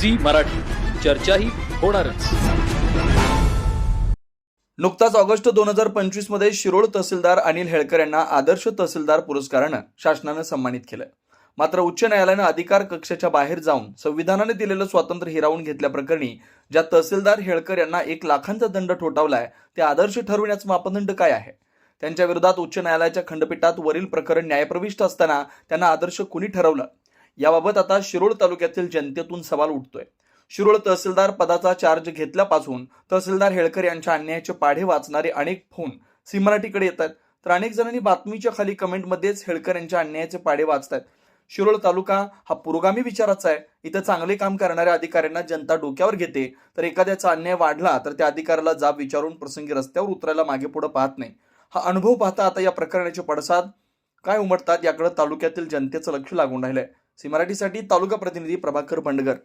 Zee Marathi. चर्चाही होणारच. नुकताच ऑगस्ट दोन हजार पंचवीसमध्ये शिरोळ तहसीलदार अनिल हेळकर यांना आदर्श तहसीलदार पुरस्कारानं शासनानं सन्मानित केलं. मात्र उच्च न्यायालयानं अधिकार कक्षाच्या बाहेर जाऊन संविधानाने दिलेलं स्वातंत्र्य हिरावून घेतल्याप्रकरणी ज्या तहसीलदार हेळकर यांना एक लाखांचा दंड ठोठावलाय ते आदर्श ठरविण्याचं मापदंड काय आहे? त्यांच्या विरोधात उच्च न्यायालयाच्या खंडपीठात वरील प्रकरण न्यायप्रविष्ट असताना त्यांना आदर्श कुणी ठरवलं? याबाबत आता शिरोळ तालुक्यातील जनतेतून सवाल उठतोय. शिरोळ तहसीलदार पदाचा चार्ज घेतल्यापासून तहसीलदार हेळकर यांच्या अन्यायाचे पाढे वाचणारे अनेक फोन सी मराठीकडे येतात तर अनेक जणांनी बातमीच्या खाली कमेंटमध्येच हेळकर यांच्या अन्यायाचे पाढे वाचतात शिरोळ तालुका हा पुरोगामी विचाराचा आहे. इथं चांगले काम करणाऱ्या अधिकाऱ्यांना जनता डोक्यावर घेते. तर एखाद्याचा अन्याय वाढला तर त्या अधिकाऱ्याला जाब विचारून प्रसंगी रस्त्यावर उतरायला मागे पुढे पाहत नाही. हा अनुभव पाहता आता या प्रकरणाचे पडसाद काय उमटतात याकडे तालुक्यातील जनतेचं लक्ष लागून राहिलंय. सी मराठीसाठी तालुका प्रतिनिधी प्रभाकर बंडगर